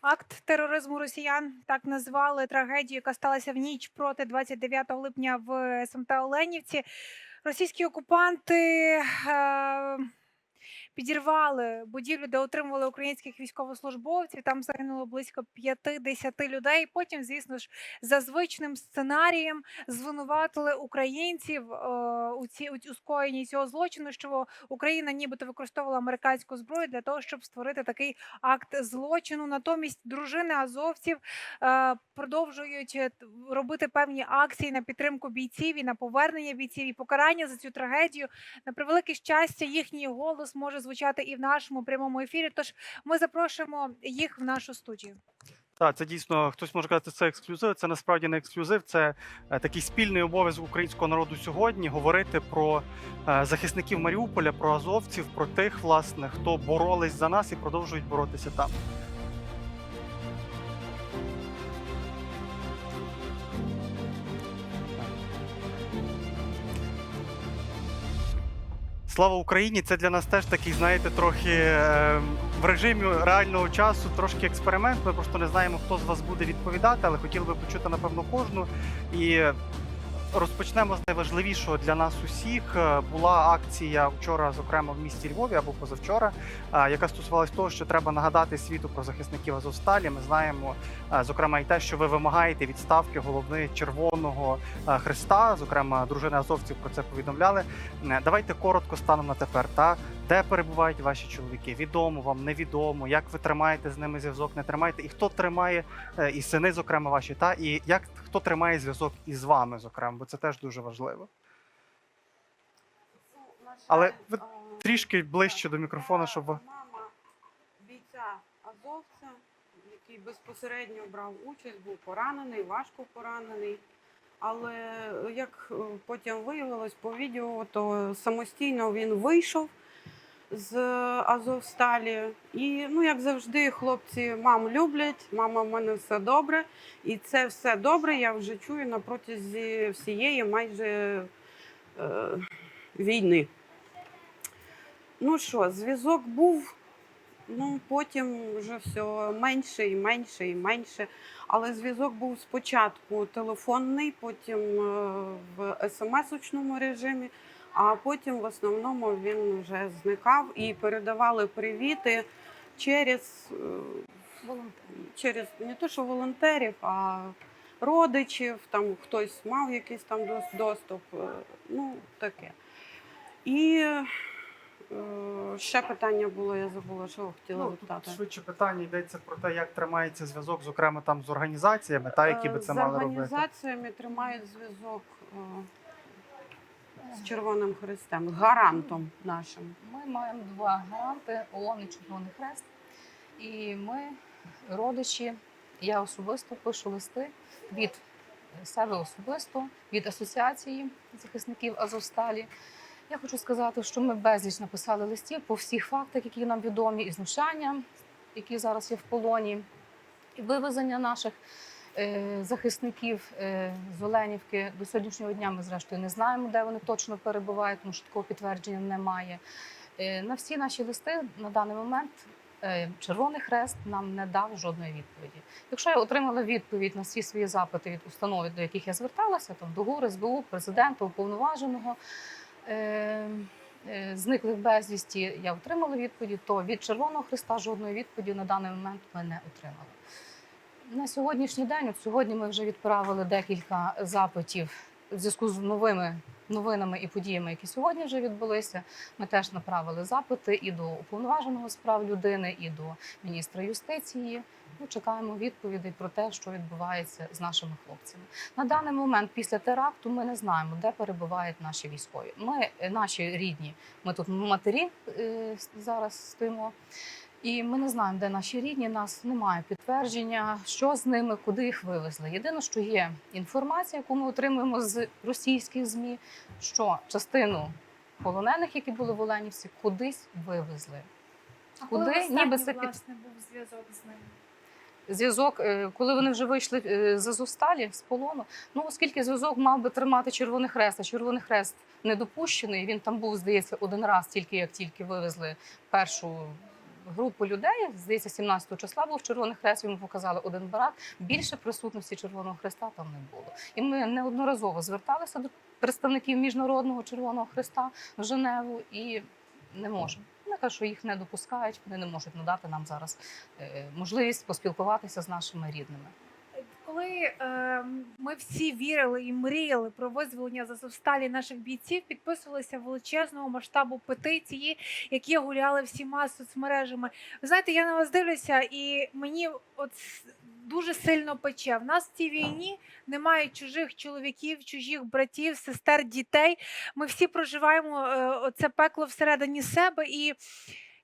Акт тероризму росіян так назвали трагедію, яка сталася в ніч проти 29 липня в СМТ Оленівці. Російські окупанти е, підірвали будівлю, де отримували українських військовослужбовців. Там загинуло близько 50 людей. Потім, звісно ж, за звичним сценарієм звинуватили українців е, у ці у скоєнні цього злочину, що Україна нібито використовувала американську зброю для того, щоб створити такий акт злочину. Натомість дружини азовців е, продовжують робити певні акції на підтримку бійців і на повернення бійців і покарання за цю трагедію. На превелике щастя, їхній голос може звучати і в нашому прямому ефірі. Тож ми запрошуємо їх в нашу студію. Так, це дійсно хтось може казати, це ексклюзив. Це насправді не ексклюзив. Це е, такий спільний обов'язок українського народу сьогодні говорити про е, захисників Маріуполя, про азовців, про тих, власне, хто боролись за нас і продовжують боротися там. Слава Україні! Це для нас теж такий, знаєте, трохи е, в режимі реального часу, трошки експеримент. Ми просто не знаємо, хто з вас буде відповідати, але хотіли би почути, напевно, кожну. І розпочнемо з найважливішого для нас усіх. Е, Була акція вчора, зокрема в місті Львові або позавчора, е, яка стосувалась того, що треба нагадати світу про захисників Азовсталі. Ми знаємо, е, зокрема, і те, що ви вимагаєте відставки голови Червоного Христа. Зокрема, дружини азовців про це повідомляли. Давайте коротко станемо на тепер. Та де перебувають ваші чоловіки? Відомо вам, невідомо, як ви тримаєте з ними зв'язок, не тримаєте, і хто тримає е, і сини, зокрема, ваші, та і як хто тримає зв'язок із вами, зокрема, бо це теж дуже важливо. Але ви Трішки ближче до мікрофона, щоб мама бійця азовця, який безпосередньо брав участь, був поранений, важко поранений. Але е, як е, потім виявилось по відео, то самостійно він вийшов з Азовсталі. І, ну, як завжди, хлопці мам люблять, мама в мене все добре. І це все добре я вже чую на протязі всієї майже е, війни. Ну що, зв'язок був, ну потім вже все менше і менше і менше. Але зв'язок був спочатку телефонний, потім е, в смс-очному режимі, а потім в основному він вже зникав і передавали привіти через, е, через не то, що волонтерів, а родичів, там хтось мав якийсь там доступ. е, Ну, таке. І е, ще питання було, я забула, що хотіла Ну, тут запитати. швидше питання йдеться про те, як тримається зв'язок, зокрема там з організаціями, та які би це мали робити. організаціями тримають зв'язок з Червоним Христем, з гарантом нашим. Ми маємо два гранти ООН і Червоний Хрест. І ми, родичі, я особисто пишу листи від себе особисто, від асоціації захисників Азовсталі. Я хочу сказати, що ми безліч написали листів по всіх фактах, які нам відомі, і знущання, які зараз є в полоні, і вивезення наших захисників е, з Оленівки. До сьогоднішнього дня ми, зрештою, не знаємо, де вони точно перебувають, тому що такого підтвердження немає. Е, На всі наші листи на даний момент е, Червоний Хрест нам не дав жодної відповіді. Якщо я отримала відповідь на всі свої запити від установ, до яких я зверталася, там до ГУР, СБУ, президента, уповноваженого. е, е, Зниклих безвісті я отримала відповіді, то від Червоного Христа жодної відповіді на даний момент ми не отримали. На сьогоднішній день, от сьогодні ми вже відправили декілька запитів в зв'язку з новими новинами і подіями, які сьогодні вже відбулися. Ми теж направили запити і до уповноваженого з прав людини, і до міністра юстиції. Ми чекаємо відповідей про те, що відбувається з нашими хлопцями. На даний момент, після теракту, ми не знаємо, де перебувають наші військові. Ми наші рідні, ми тут матері е, зараз стоїмо. І ми не знаємо, де наші рідні. Нас немає підтвердження, що з ними, куди їх вивезли. Єдине, що є інформація, яку ми отримуємо з російських змі, що частину полонених, які були в Оленівці, кудись вивезли. А Куди? коли Ніби Ніби це під- власне був зв'язок з ними? Зв'язок, е, коли вони вже вийшли е, з Азовсталі, з полону. Ну, оскільки зв'язок мав би тримати Червоний Хрест, а Червоний Хрест не допущений. Він там був, здається, один раз, тільки як тільки вивезли першу групу людей. Здається, 17 числа був Червоний Хрест. Йому показали один барак. Більше присутності Червоного Хреста там не було. І ми неодноразово зверталися до представників міжнародного Червоного Хреста в Женеву і не можемо. Вони кажуть, що їх не допускають, вони не можуть надати нам зараз е, можливість поспілкуватися з нашими рідними. Коли е, ми всі вірили і мріяли про визволення з Азовсталі наших бійців, підписувалися величезного масштабу петиції, які гуляли всіма соцмережами. Ви знаєте, я на вас дивлюся, і мені от дуже сильно пече. В нас в цій війні немає чужих чоловіків, чужих братів, сестер, дітей. Ми всі проживаємо е, оце пекло всередині себе і.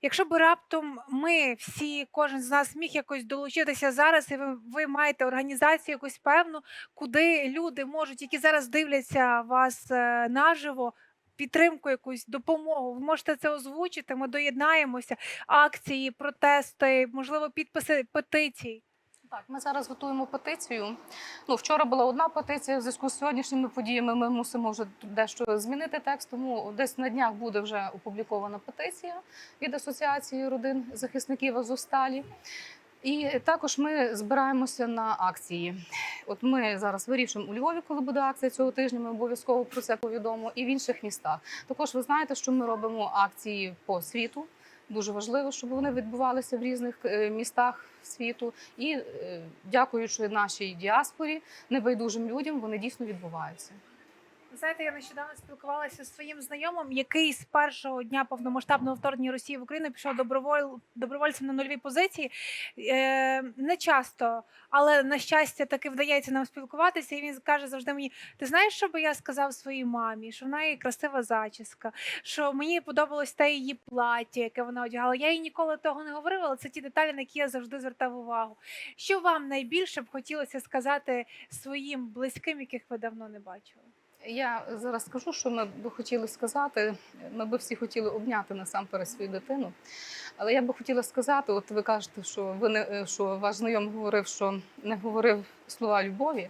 Якщо б раптом ми всі, кожен з нас міг якось долучитися зараз, і ви, ви маєте організацію якусь певну, куди люди можуть, які зараз дивляться вас е, наживо, підтримку, якусь допомогу. Ви можете це озвучити. Ми доєднаємося. Акції, протести, можливо, підписи петицій. Так, ми зараз готуємо петицію. Ну, вчора була одна петиція в зв'язку з сьогоднішніми подіями. Ми мусимо вже дещо змінити текст. Тому десь на днях буде вже опублікована петиція від Асоціації родин захисників Азовсталі. І також ми збираємося на акції. От ми зараз вирішимо у Львові, коли буде акція цього тижня. Ми обов'язково про це повідомо, і в інших містах. Також ви знаєте, що ми робимо акції по світу. Дуже важливо, щоб вони відбувалися в різних е, містах світу. І е, дякуючи нашій діаспорі, небайдужим людям, вони дійсно відбуваються. Знаєте, я нещодавно спілкувалася зі своїм знайомим, який з першого дня повномасштабного вторгнення Росії в Україну пішов доброволь... добровольцем на нульовій позиції. Е, не часто, але на щастя таки вдається нам спілкуватися. І він каже завжди мені: ти знаєш, що би я сказав своїй мамі? Що в неї красива зачіска, що мені подобалось те її плаття, яке вона одягала. Я їй ніколи того не говорила, але це ті деталі, на які я завжди звертав увагу. Що вам найбільше б хотілося сказати своїм близьким, яких ви давно не бачили? Я зараз скажу, що ми б хотіли сказати. Ми би всі хотіли обняти насамперед свою дитину. Але я би хотіла сказати: от ви кажете, що ви не що ваш знайомий говорив, що не говорив слова любові.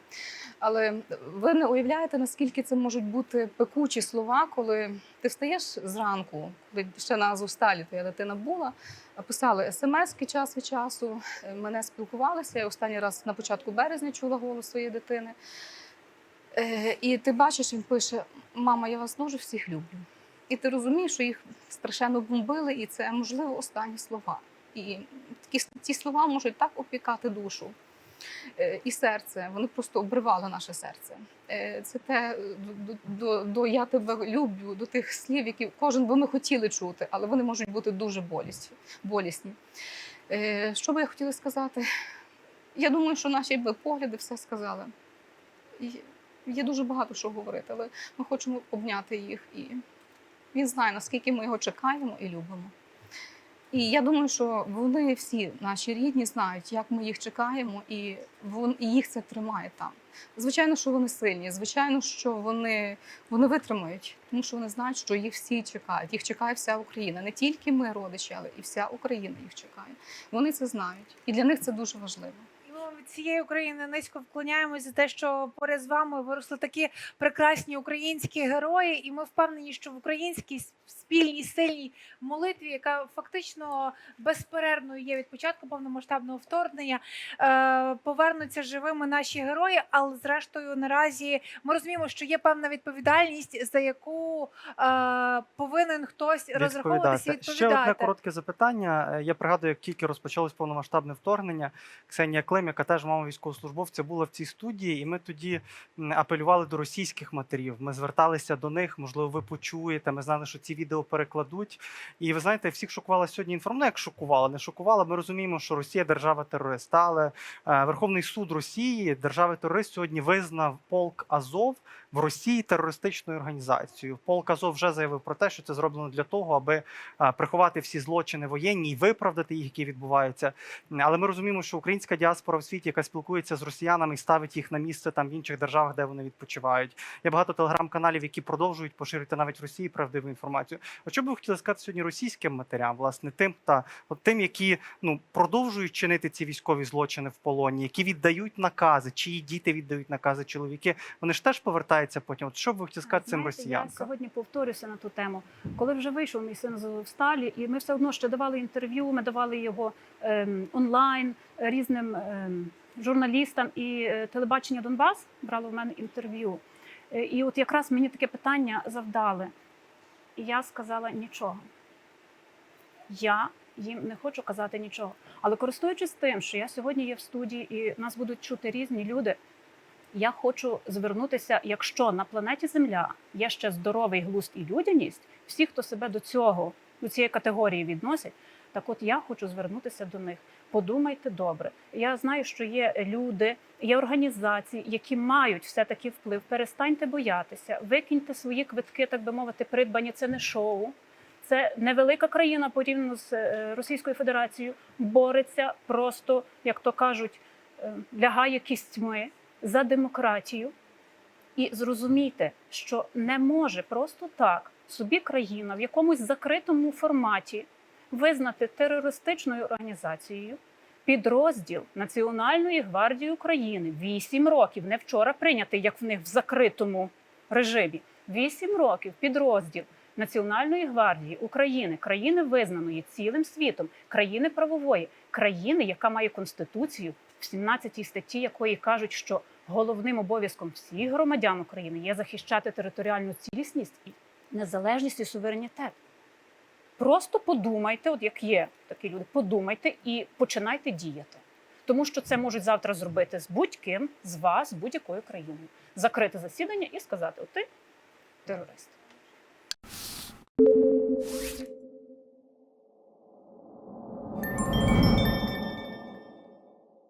Але ви не уявляєте, наскільки це можуть бути пекучі слова, коли ти встаєш зранку, коли ще на Азовсталі твоя дитина була, писали смски час від часу, е, мене спілкувалися. Я останній раз на початку березня чула голос своєї дитини. Е, І ти бачиш, він пише: Мама, я вас дуже всіх люблю. І ти розумієш, що їх страшенно бомбили, і це можливо останні слова. І такі ті слова можуть так опікати душу е, і серце. Вони просто обривали наше серце. Е, Це те до, до, до я тебе люблю, до тих слів, які кожен би ми хотіли чути, але вони можуть бути дуже болісні. болісні. Що би я хотіла сказати? Я думаю, що наші би погляди все сказали. Є дуже багато що говорити, але ми хочемо обняти їх. І він знає, наскільки ми його чекаємо і любимо. І я думаю, що вони всі, наші рідні, знають, як ми їх чекаємо, і, вон, і їх це тримає там. Звичайно, що вони сильні, звичайно, що вони, вони витримають, тому що вони знають, що їх всі чекають. Їх чекає вся Україна. Не тільки ми, родичі, але і вся Україна їх чекає. Вони це знають. І для них це дуже важливо. Цієї України низько вклоняємось за те, що поряд з вами виросли такі прекрасні українські герої, і ми впевнені, що в українській спільній сильній молитві, яка фактично безперервною є від початку повномасштабного вторгнення, е, повернуться живими наші герої. Але зрештою, наразі ми розуміємо, що є певна відповідальність, за яку е, повинен хтось розраховуватися і Ще одне коротке запитання. Е, Я пригадую, як тільки розпочалось повномасштабне вторгнення, Ксенія Клим, яка теж мама військовослужбовця, була в цій студії, і ми тоді апелювали до російських матерів. Ми зверталися до них, можливо, ви почуєте. Ми знали, що ці відео перекладуть. І ви знаєте, всіх шокувала сьогодні інформація. Ну, як шокувала, не шокувала. Ми розуміємо, що Росія держава терорист. Але е, Верховний суд Росії, держави терорист, сьогодні визнав полк Азов в Росії терористичною організацією. Полк Азов вже заявив про те, що це зроблено для того, аби приховати всі злочини воєнні і виправдати їх, які відбуваються. Але ми розуміємо, що українська діаспора в світі, яка спілкується з росіянами і ставить їх на місце там в інших державах, де вони відпочивають. Є багато телеграм-каналів, які продовжують поширити навіть в Росії правдиву інформацію. А що би ви хотіли сказати сьогодні російським матерям, власне, тим та от тим, які ну продовжують чинити ці військові злочини в полоні, які віддають накази, чиї діти віддають накази, чоловіки, вони ж теж повертаються відбувається потім? От що б ви хотіли сказати цим Знаєте, Я сьогодні повторюся на ту тему. Коли вже вийшов мій син з Сталі, і ми все одно ще давали інтерв'ю, ми давали його ем, онлайн різним ем, журналістам і е, телебачення Донбас брало в мене інтерв'ю. Е, і от якраз мені таке питання завдали. І я сказала нічого. Я їм не хочу казати нічого. Але користуючись тим, що я сьогодні є в студії і нас будуть чути різні люди, я хочу звернутися, якщо на планеті Земля є ще здоровий глузд і людяність, всі, хто себе до цього, до цієї категорії відносять, так от я хочу звернутися до них. Подумайте добре. Я знаю, що є люди, є організації, які мають все-таки вплив. Перестаньте боятися, викиньте свої квитки, так би мовити, придбані. Це не шоу. Це невелика країна порівняно з е, Російською Федерацією, бореться просто, як то кажуть, е, лягає кістьми за демократію. І зрозумійте, що не може просто так собі країна в якомусь закритому форматі визнати терористичною організацією підрозділ Національної гвардії України. Вісім років, не вчора прийнятий, як в них в закритому режимі. Вісім років підрозділ Національної гвардії України, країни визнаної цілим світом, країни правової, країни, яка має конституцію, в 17 статті якої кажуть, що головним обов'язком всіх громадян України є захищати територіальну цілісність і незалежність і суверенітет. Просто подумайте, от як є такі люди, подумайте і починайте діяти. Тому що це можуть завтра зробити з будь-ким, з вас, з будь-якою країною. Закрити засідання і сказати: О, ти терорист.